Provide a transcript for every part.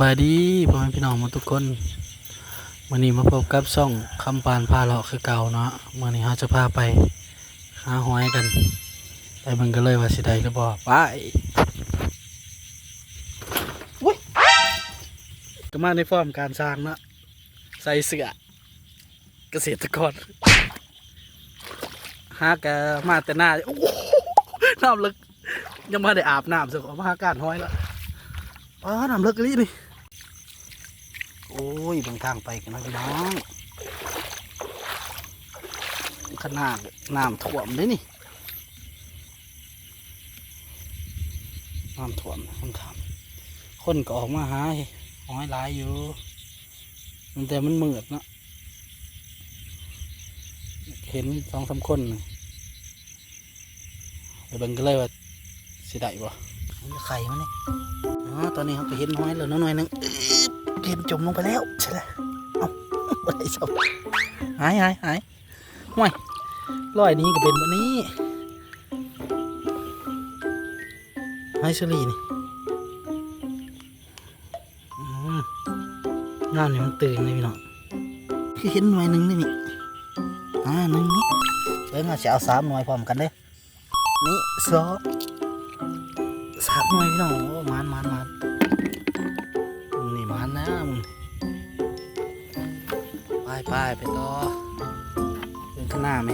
สบายดีพ่อแม่พี่น้องมาทุกคนวันนี้มาพบกับซ่องคำปานพาเลาะคือเก่าเนาะวันนี้เราจะพาไปหาหอยกัน ไปเบิ่งกันเลยว่าสิได้หรือบ่ไปอุ๊ยก็มาในฟอร์มการสร้างเนาะใส่เสื้อเกษตรกรหากะมาแต่หน้าโอ้โหน้ำลึกยังมาได้อาบน้ำสักมาหาการห้อยแล้วอ๋อน้ำลิกลี่นี่ ยบางทางไปกันนะพี่น้องขนาดน้ำท่วมเลยนี่น้ำท่วมคนทำคนก็ออกมาหาห้อยหลายอยู่ มันแต่มันมืดเนาะเห็นสองสามคนน่ะไปเบิ่งกันเลยว่าสิได้บ่ะไข่มันนี่อ๋อตอนนี้เขาไปเห็นน้อยแล้วน้อยนึง อึ๊บเห็นจมลงไปแล้วใช่ไหมเอาไม่ได้ชมหายหายหายห่วยร้อยนี้ก็เป็นวันนี้หายเชลีนี่น้ำนี่มันตื่นเลยพี่น้องคือเห็นหน่วยหนึ่งนี่นี่อ่าหนึ่งนี่เบิ้งเอาจะเอาสามหน่วยพร้อมกันเด้นี่สองสามหน่วยพี่น้องโอ้มันมันมัน ปไปไปต่อเดินข้างหน้าไหม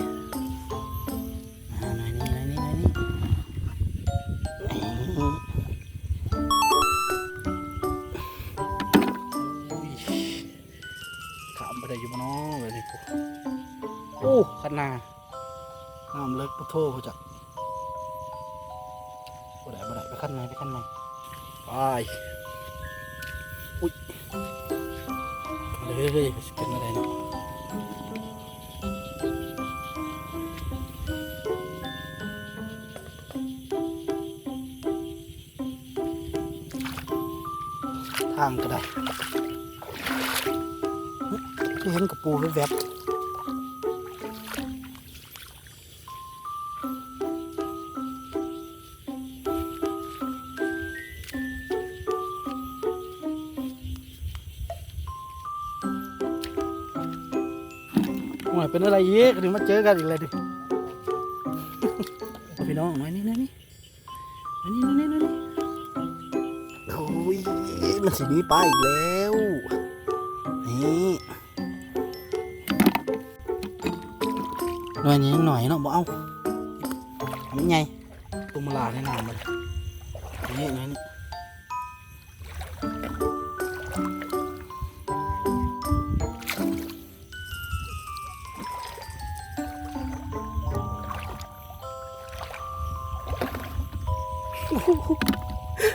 อ่าหน่อยนี้หน่อยนี้หน่อยนี้อืมอุ้ยขามไปได้อยู่บ่เน้องเลยนี่พวกโอ้ขางหนาดน้ำเลิกปะโทเขาจะบ่ได้บ่ได้ไปขั้นไหนไปขั้นไหนไปอุ้ยเฮ้ยเฮ้ยสกินอะไรเนาะางก็ได้คือเห็นกระปูแวบหน่อยเป็นอะไรเยอะถึงมาเจอกันอีกเลยดิ พี่น้องหน่อยนี่นี่นี่นี่ สีนี้ป้าอีกแล้ว นี่หน่อยนี้ยังหน่อยเนาะบ่เอาทำยังไงตุ้มลาในน้ำมันนี่นี่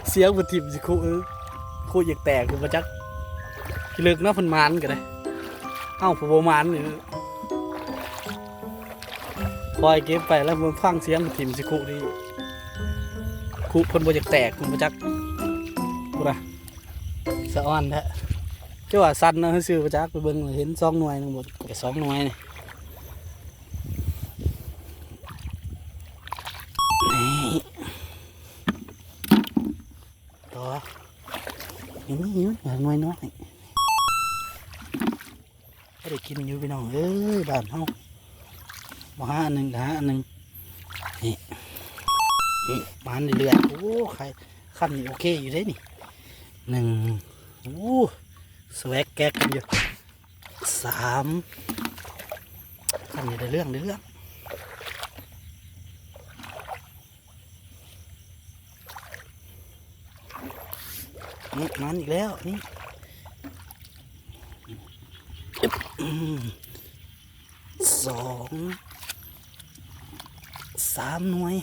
เสียงบุทิมสิครูเออ ครูอยากแตกคือมาจักขี้เลิกเนาะพันมานกันเลยเอ้าผู้บมานนี่คอยเก็บไปแล้วมันฟังเสียงบุทิมสิครูนี่ครูเพิ่นบ่อยากแตกคุณมาจักกูนะสะอ้อนแท้เจ้าว่าสั้นนะซื้อมาจักไปเบิ่งเห็นสองหน่วยนึงหมดแค่สองหน่วยนี่ ยังมีอยู่หน่วยน้อยก็ได้กินอยู่พี่น้องเอ้ยบ้านเฮามาหาอันหนึ่งหาอันหนึ่งนี่นี่มาเรื่อยๆโอ้ใครขั้นนี่โอเคอยู่ได้นี่หนึ่งโอ้สวกแกกกันอยู่สามขั้นนี่ได้เรื่องได้เรื่อง มันอีกแล้วนี่สองสามหน่วย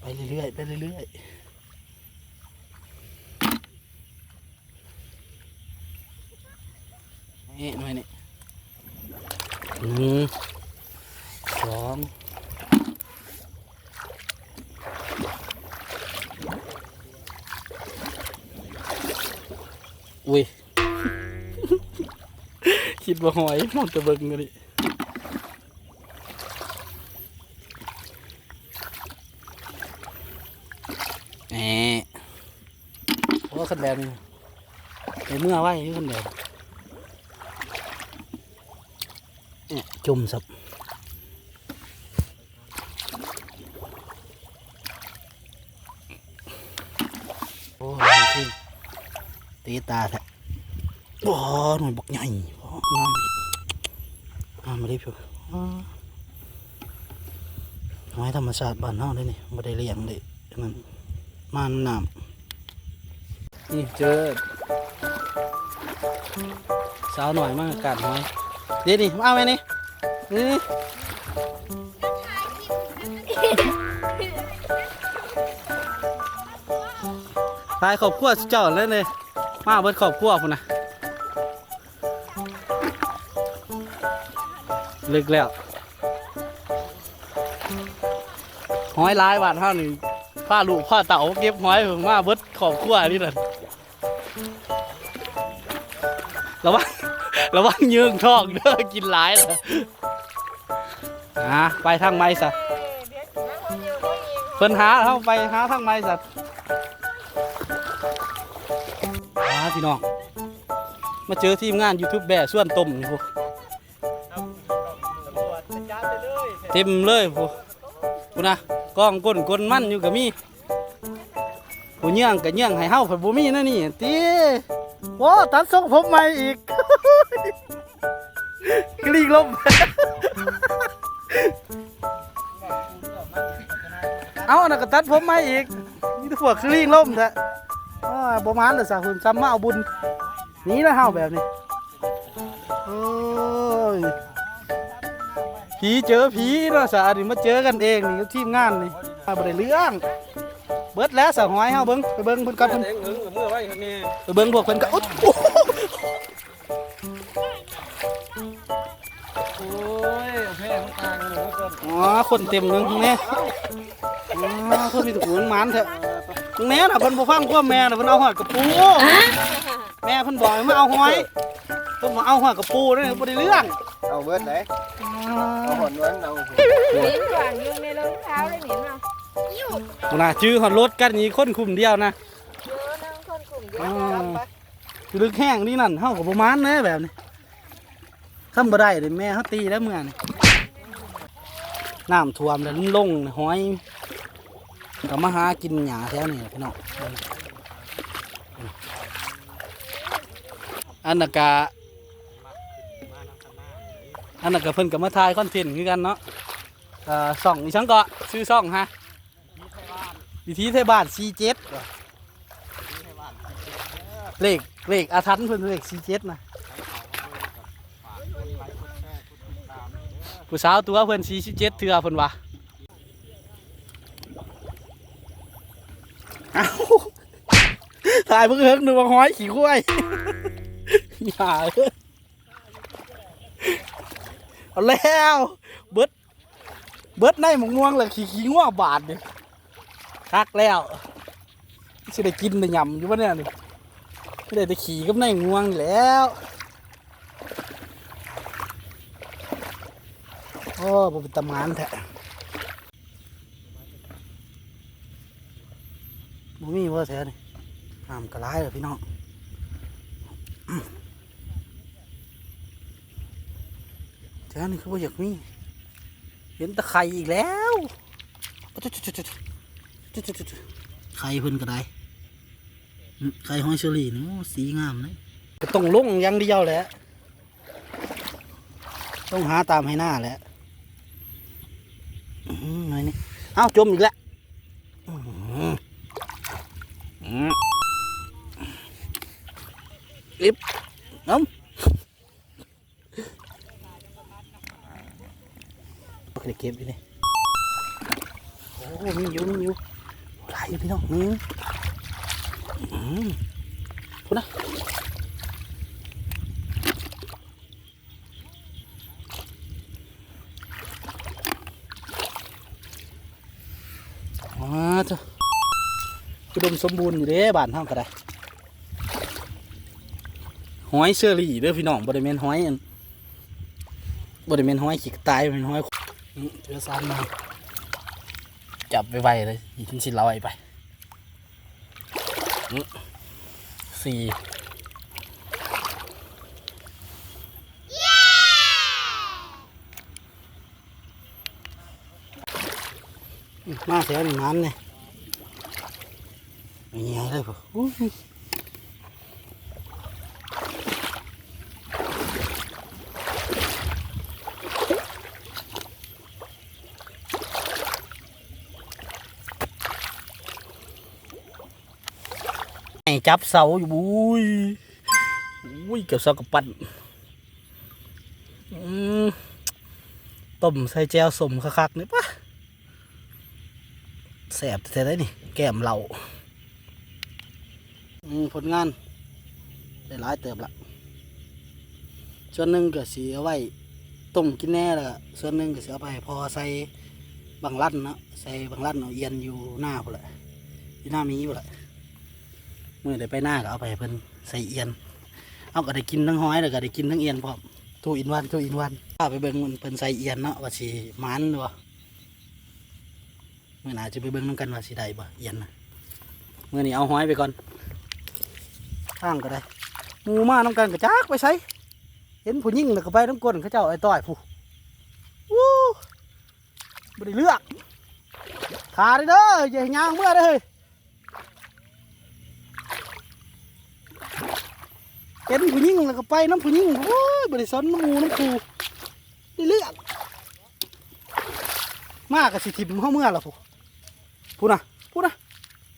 ไปเรื่อยๆไปเรื่อยๆนี่หน่วยนี่หนึ่ คิดว่าหอยมองแตะเบิงเลยแหมโอ้ขันแบบนี้ไปเมื่อไว้อยู่คนเดียวเนี่ยจุ่มสับโอ้ยจริงตีตาแท้โอ้หน่วยบักใหญ่ โอ้งามอีกงามาดิพี่ไม้ธรรมชาติบ้านเฮาเลยนี่ม่ได้เลี้ยงเลยนั่นมานน้ำนี่เจอสาวหน่อยมากอากาศน้อยเดี๋ยวดิมาเอาไหมนี่นี่ตายขอบครัวเจ้าเลยเลยมาเบิดขอบครัวพุ่นนะ ลึกแล้วหอยลายบาทเท่านี่ผ้าลูกผ้าเต่าเก็บหอยผมมาเบิดขอบครัวนี่เลยระวังระวังยืงทองเด้อกินหลายเลยอะไปทางไม้ซะเพิ่นหาเข้าไปหาทางไม้ซะอ่าพี่น้องมาเจอทีมงานยูทูบแบร์ส่วนต้มนี่พวก เต็มเลยพวกพูนะกองก้นก้นมันอยู่กับมีผู้เยี่ยงกับเยี่ยงให้เฮาผัดบ่มีนะนี่ตีโอ้ตัดทรงผมใหม่อีกกลิ้งลมเอาอันนั้นก็ตัดผมใหมาอีกนี่ตัวกลิ้งลมแท้อ้บ่มานเลยสาคุณซ้ำมาเอาบุญนี่แล้วเฮาแบบนี้โอ้ย ผีเจอผีเนาะสาดิมาเจอกันเองนี่กับทีมงานนี่มาบ่ได้เรื่อง เบิดแล้วสาวหอยเฮาเบิ่งไปเบิ่งเพิ่นก่อนเพิ่นแดงหึงกับเมื่อไว้ครับนี่ไปเบิ่งพวกเพิ่นก็อุ๊ดโอ้โหโอ้ยเอาแพ้มันต่างกันหนูก่อนอ๋อคนเต็มหนึงแน่อ๋อเพิ่นมีแตะกูนหมานเถอะแม่น่ะเพิ่นบ่ฟังความแม่น่ะเพิ่นเอาหอดกระปูแม่เพิ่นบอกให้มาเอาหอย เพิ่นมาเอาหอดกระปูเด้อบ่ได้เรื่องเอาเบิดไหนอ๋เอาหอนวันเอาหมินก่อนอยู่ในรองเท้าเลยหมินเอาอน่ะชื่อฮอดรถกันนี้คนคุมเดียวนะเยอะนั่งคนกลุ่มเดียวอ๋อลึกแห้งนี่นั่นเฮาก็บ่มานแน่แบบนี้ทำบ่ได้เด้แม่เฮาตีแล้วเมื่อนี่น้ำท่วมแล้วลงหอยก็มาหากินหญ้าแถวนี้พี่น้องอันนั้นกะ อันนั้นกะเพิ่นกับมาถ่ายคอนเทนต์คือกันเนาะเอ่อส่องอีชังเกาะชื่อส่องฮะวิธีไทยบ้านซีเจ็ดเลขเลขอาถรรพ์เพิ่นเลขซีเจ็ดนะผู้สาวตัวเพิ่นซีเจ็ดเถื่อเพิ่นว่าเอาถ่ายเพิ่งเฮิงนึกว่าห้อยขี่ควยอย่าเอ้ย เอาแล้ว เบิดเบิดในหมกม่วงเลยขี่ขี้ง่วงบาดเนี่ยคักแล้วสิได้กินได้ยำอยู่ปะเนี่ยนี่ไม่ได้แต่ขี่กับในง่วงแล้วโอ้บ่เป็นตำมานแท้บ่มีว่าแท้นี่น้ำกระไรเลยพี่น้อง แต่นี่คือว่าอยากมี เห็นตะไคร่อีกแล้วไข่พิ่นก็ได้ไข่หอยเชอรี่นี่สีงามเลยต้องลงอย่างเดียวแหละ ต้องหาตามให้หน้าแหละหน่อยนี่เอ้าจมอีกแล้วอึ๊บน้อง มอิบน้ำปกติเก็บอยู่นี่โอ้มีอยู่มีอยู่หลายอยู่พี่น้องอืมอืมพูดนะอ๋อเจ้าอุดมสมบูรณ์อยู่เด้บ้านเฮาก็ได้หอยเชอรี่เด้อพี่น้องบริเวณหอยอันบริเวณหอยขี้กระตายเป็นหอยอืม เจอซามมาจับไปไวเลยทิ้งชินลอยไปสี่มาเสียหนึ่งน้ำเลนี่ยมีอะไรบ้า จับเสาอยู่บุ้ยอุ้ยเกี่ยวเสากับปั่นต้มใส่แจวสมคักๆนี่ปะแสบแต่ได้นี่ แก้มเราอืมผลงานได้หลายเติบละส่วนหนึ่งก็สีเอาไว้ต้มกินแน่แล้วก็ส่วนหนึ่งก็สีเอาไปพอใส่บางลั่นเนาะใส่บางลั่นเอาเอียนอยู่หน้าพุ่นแหละอยู่หน้ามีพุ่ละ มื่อได้ไปหน้าก็เอาไปเพิ่นใส่เอียน เอาก็ได้กินทั้งห้อยแล้วก็ได้กินทั้งเอียนพร้อมทูอินวันทูอินวันถ้าไปเบิ่งมันเพิ่นใส่เอียนเนาะว่าสิมันหรือว่าเมื่อหนาจะไปเบิ่งน้ำกันว่าสิได้บ่เอียนนะเมื่อนี้เอาห้อยไปก่อนข้างก็ได้หมูมาน้ำกันกระจากไปใช้เห็นผู้หญิงแล้วก็ไปน้ำก้นเขาเจ้าไอ้ต้อยผู้วู้บ่ได้เลือกขาดเด้อให้ยางเมื่อเด้อ เฮ้ยเห็นผู้หญิงแล้วก็ไปน้ำผู้หญิงโอ้ยบ่ได้สนน้ำมูน้ำคูได้เลือกมากกับสิทิมเข้าเมื่อละผู้พูดนะพูดนะ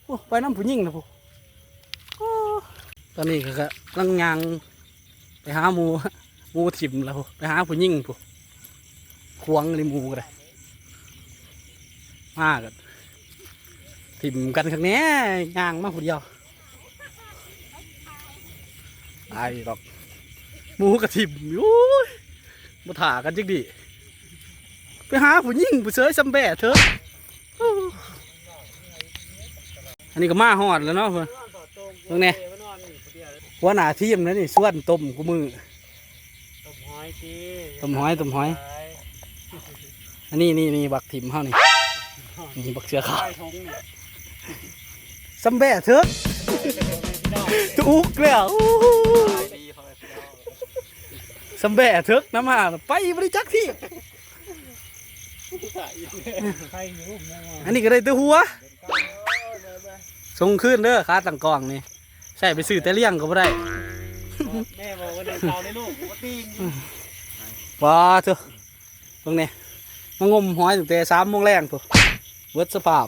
โอ้ไปน้ำผู้หญิงนะพูโอ้ตอนนี้ก็กำลังยางไปหาหมูหมูถิ่มแล้วพูไปหาผู้หญิงพูควงเลยหมูก็ได้มากกันถิ่มกันครั้งนี้ยางมาผู้เดียว ตายดอกหมูกับถิ่มโอ้ยมาถ่ากันจังดีไปหาผู้หญิงผู้เสยซัมแบะเถอะอันนี้ก็มาหอดแล้วเนาะเพื่อนตรงนี้หัวหน้าทีมนะนี่ส่วนต้มกูมือต้มหอยจีต้มหอยต้มหอย อันนี้นี่นี่บักถิ่มเฮานี่นี่บักเสือขาวไก่ทงเนี่ยซัมแบะเถอะ ตุกแล้วอู้หูดีเขาไปแล้วซัมแบะเถอะน้ำมาไปบริจักที่ใครอยู่แม่ว่าอันนี้ก็ได้แตัวหัวส่งขึ้นเด้อค่าตังกองนี่ใช่ไปซื้อแต่เลี้ยงก็บ่ได้แม่บอกว่าเดินเท้าในลูกว่าตีนว้าเถอะตรงนี้มางมหอยตั้งแต่สามโมงแรงตัวเวิร์ดสภาพบ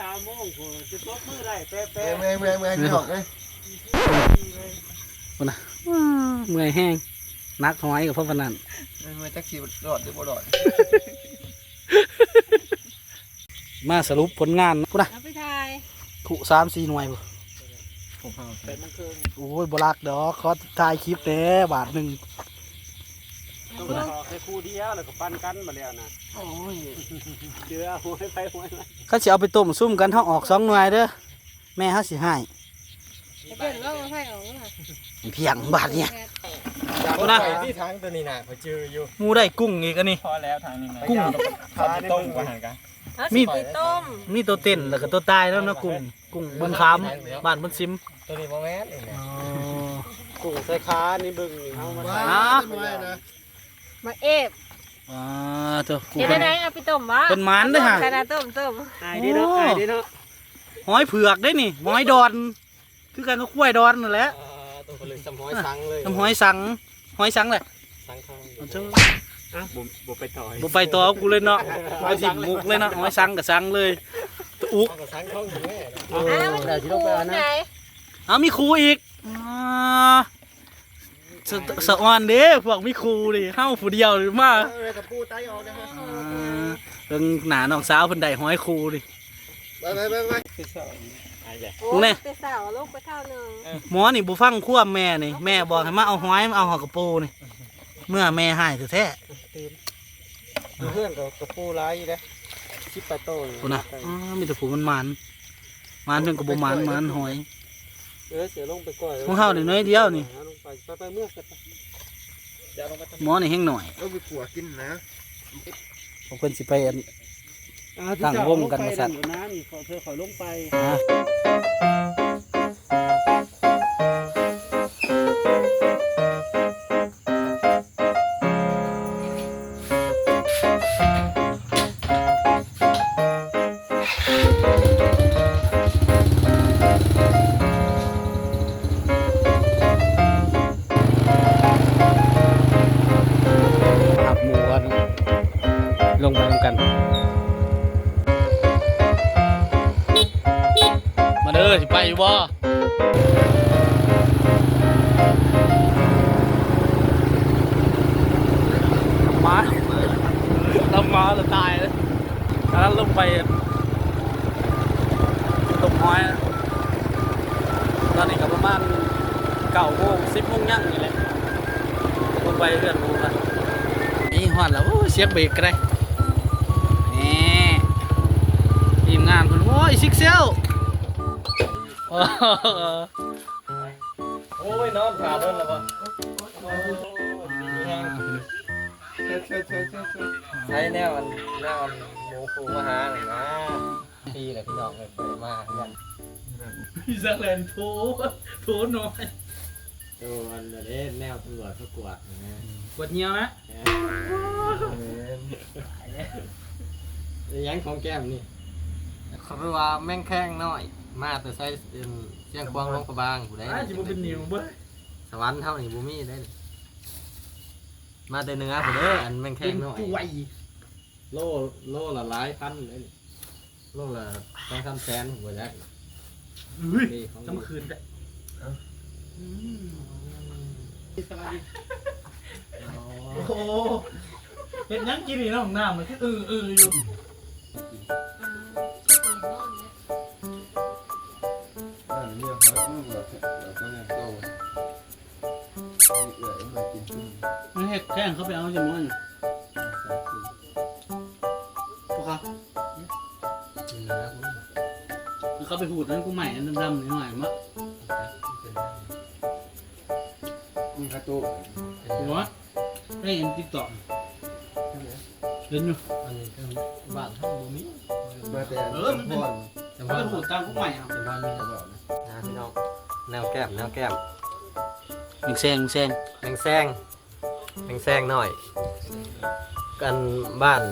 อกพี่อ่ามโมงกูจะตบมือได้เป๊ะเป๊ะเมื่อยเมื่อยเมื่อยพี่น้องเอ้ยว้าเมื่อยแห้งนักหอยกับพ่อพนันเมื่อยจักสีรอดหรือบ่รอดมาสรุปผลงานกูนะไปถ่ายขุสามสี่หน่วยบ่ผมฟังเป็นมันคือโอ้ยบลักดอกขอถ่ายคลิปแหน่บาทหนึ่ง ต้องรอแค่คู่เดียวแล้วก็ปั้นกันมาแล้วนะโอ้ยเดือหัวไปหัวมาเขาสิเอาไปต้มซุ่มกันเท่าออกสองหน่วยเด้อแม่เขาสิให้จะเป็นว่ามาไฟออกมาเพียงบาทเนี่ยกูนะที่ทางตัวนี้น่ะพอเจออยู่หมูได้กุ้งอีกอันนี้พอแล้วทางนี้กุ้งขาดตรงกว่าหันกันเอามีสิไปต้มมีตัวเต้นแล้วก็ตัวตายแล้วนะกุ้งกุ้งบนคำบ้านบนซิมตัวนี้บ่แม่นนี่นะอ๋อกุ้งใส่ขานี่บึ้งนี่เอามาว้าอ่าวไม่นะ มาเอฟอ่าตัวกุ้งเดี๋ยวได้เอาไปต้มวะเป็นหมันเด้อฮะขนาดต้มต้มอายดีเนาะอายดีเนาะหอยเผือกได้นี่หอยดอน คือกันก็คุ้วยดอนนั่นแหละตัวผลึกสมหอยสังเลยน้ำหอยสังหอยสังแหละสังข้างเอาเถอะอะบ่บ่ไปต่อยบ่ไปต่อกับกูเลยเนาะไปถิ่มมุกเลยเนาะหอยสังกับสังเลยตัวอุกเอากับสังท้องอยู่แม่เอออ้าวมันได้มีที่คูต้องไปณนะไหนเอามีครูอีกอ่า สะสะออนเด้พวกมีครูดิเฮาผู้เดียวหรือมาเออกับปูไตออกนะฮะอ่าเบิ่งหนาน้องสาวเพิ่นได้หอยครูดิไปไปไปไปคือสอนอายไหนแต่สาวลูกไปข้าวหนึ่งหมอนี่บ่ฟังควแม่นี่แม่บอกให้มาเอาหอยมาเอาหอกกระปูนี่เมื่อแม่หายแท้เพื่อนกับกับปูร้ายอยู่นะชิปปะโต้ๆพุ่นน่ะมีแต่ผู้มันมันมันเพิ่นก็บ่มันมันหอยเออเสียลงไปก่อนของเฮานี่น้อยเดียวนี่ ไปไปไปเมื่อกันไปเดี๋ยวลงไปทำหมอนี่แห้งหน่อย เอาไปขัวกินนะพวกเพิ่นสิไปอันตั้งวงกันมาสั่นนะนี่ขอเธอขอลงไปอ่า เราตายเลยแล้วลงไปตกน้อยตอนนี้ก็ประมาณเก้าโมงสิบโมงย่งนี่แหละลงไปเรื่อนลงกันนี่หวานแล้วเสียงเบรกก็ได้นี่ทีมงานคุณโอ้ยซิกเซลโอ้โหโอ้ยนอนขาโดนแล้วบ่ ใช้แนวอันแนวอันหมูปูมาหาหน่อยนะพี่แหละพี่น้องเลยไปมากันพี่สักแลนโถโถน้อยดูอันนี้แนวตำรวจเขากวดนะกดเงี้ยวนะยังของแก้มนี่เขาเรียกว่าแม่งแข้งน้อย มาแต่ใช้เสียงควงลงกระบางผู้ใดอ่าจิบเป็นนิวเบ้ยสวรรค์เท่านี้บูมี่ได้นี่ มาแต่เนื้อผู้เด้ออันแม่งแข้งน้อยป่วยโลโลละหลายพันเลยนี่โลละสองสามแสนหัวยักษ์อุ้ยจะมาคืนได้โอ้โหเห็นยังกินนี่น้องน้ำมันคืออืออืออยู่อันนี้เขาต้องแบบเราต้องโต เอื่อยมากินขึ้นมันเห็ดแข้งเขาไปเอาจมูกพวกเขาเนื้ออุ้ยเขาไปหูดนั้นกูใหม่อันดำๆหน่อยมะมีกระตุหัวได้เห็นติ๊กต็อกเห็นอยู่อันนี้เป็นบ้านเท่าบูมี่มาแต่เออมันเป็นพ่อนแต่เขาว่าไปหูดตามกูใหม่เอาแต่ว่ามีนะบอกนะพี่น้องแนวแก้มแนวแก้ม มิงแซงมิงแซงแมงแซงแมงแซงหน่อย กันบ้าน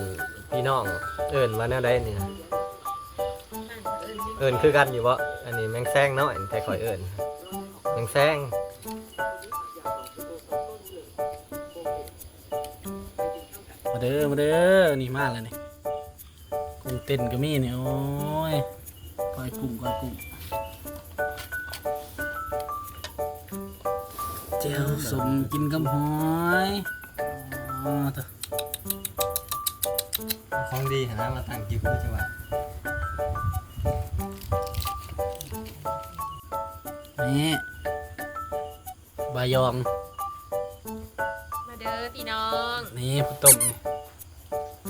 พี่น้องเอิญว่าแนวใดเนี่ยเอิญคือกันอยู่วะอันนี้แมงแซงน้อยแต่คอยเอิญแมงแซงมาเด้อมาเด้อนี่มาแล้วนี่กุ้งเต้นก็มีนี่โอ้ยก้อยกุ้งก้อยกุ้ง วสมกินกับหอยอ๋อเถอะของดีนะมาตั้งกิฟต์จังหวะนี่บายอง มาเด้อพี่น้องนี่ผู้ต้มนี่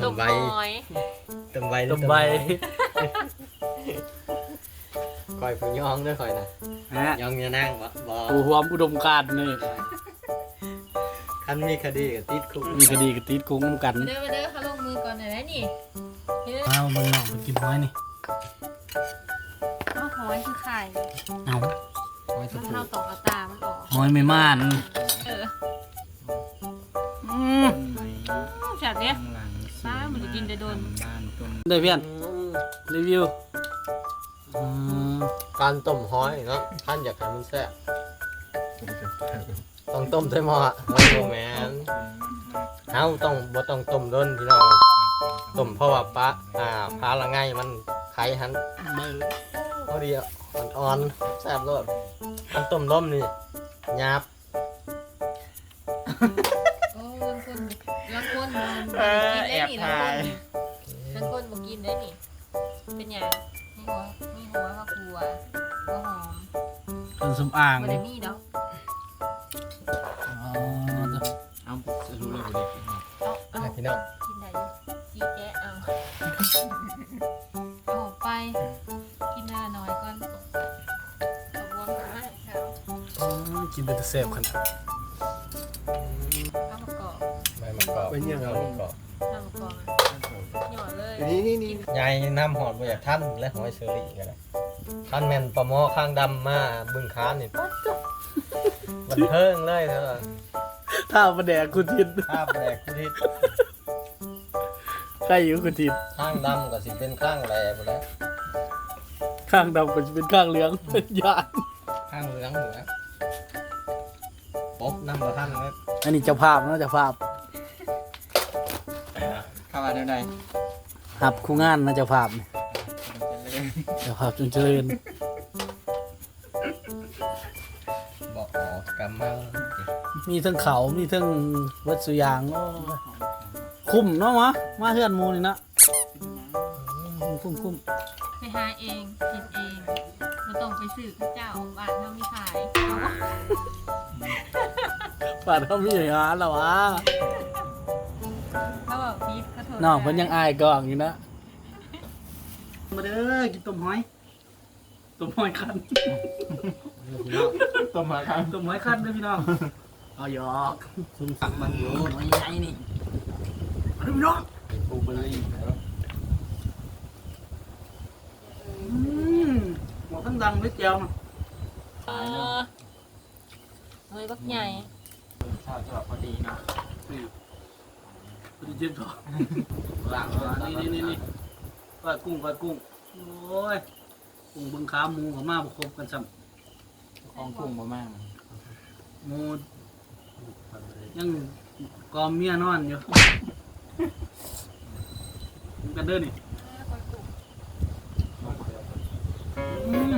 ต้มใบหอยต้มใบหรือต้มใบคอยผู้ย่องด้วยคอยนะฮะย่องอย่านั่งบ่บ่ผู้หวามอุดมการณ์นี่ คันมีคดีกับติดคุกมีคดีกับตีดกุ้งน้ำกันมาเด้อมาเด้อเขาลงมือก่อนหน่อยนะนี่เด้อมาเมืองนอกไปกินหอยนี่เอาหอยคือไข่เอาไว้สัมักนครู่เท่าตอกกระตามันออกหอยไม่ม่านเอออืมแซ่บเนี่ยป้ามันจะกินได้โดนได้เพื่อนรีวิวอืมการต้มหอยเนาะท่านอยากให้มันแซ่บ ต้องต้มใส่หม้อโอ้โหแมนเฮาต้องบ่ต้องต้มด้นพี่น้องต้มเพราะว่าปลาอ่าปลาละไงมันไข่หันเบอร์พอดีอะอ่อนๆแซ่บโลดมันต้มล้มนี่หยาบโอ้ลังคนลังคนมันเออแอบถ่ายลังคนบอกกินได้นี่ เป็นหยังมีหัวมีหัวข้าวครัวหัวหอมคนสำอ่างบ่ได้มีดอก เอาจะรู้เลยบ่ได้เอาเอานะพี่น้อง กินได้อยู่จีแกะเอาเอาออกไป กินเนื้อน้อยก่อนตะวงกันให้เขาอ๋อกินเป็นตะเสบขนาดข้าวมะกอกใบมะกอกเป็นยังไงใบมะกอกข้าวมะกอกหยอดเลยนี่นี่นี่ยายน้ำหอดบ่อยากท่านและหอยเชอรี่กันเลยท่านแมนปลาหมอข้างดำมาบึงค้านนี่ปั๊ดจ๊ะบันเทิงเลยเถอะ ข้าวมาแดกคุณทิศข้าวแดกคุณทิศใครอยู่คุณทิศข้างดำก็สิเป็นข้างแหลมแล้วข้างดำก็จะเป็นข้างเหลืองยานข้างเหลืองเหลือป๊บน้ำกระทั่งเลยอันนี้เจ้าภาพเนาะเจ้าภาพข้าวอะไรได้หับคู่งานนะเจะาภาพเนี่ยเจ้าภาพจนเจริญบอกออกกำมัง ทั้งเขา มีทั้งวัดสุยางโอ้ยคุ้มเนาะมะมาเฮือนหมูนี่นะคุ้มคุ้มไปหาเองกินเองไม่ต้องไปซื้อข้าวเจ้าบ้านเขามีขายเอาวะปาดเขามีอย่างนั้นแล้ววะเขาบอกพีทเขาโทรน้องเพิ่นยังอายกองอยู่นะ มาเด้อกินต้มหอยต้มหอยคันต้มมาครับต้มหอยคันเด้อพี่น้อง เอาหยอกซุ่มสักมันอยู่หอยใหญ่นี่มาเด้อพี่น้องปูเบอร์รี่อืมหัวทั้งดังด้วยแจวนะเออเฮ้ยบักใหญ่ชอบชอบพอดีนะพอดีเจ็บท้องหลังนี่นี่นี่นี่ก้อยกุ้งก้อยกุ้ง โอ้ย กุ้งเบึงขาหมูกับมาประคบกันซ้ของกุ้งมามากำหมู ยังกอมเมียนอนอยู่มันกันเด้อนี่อืม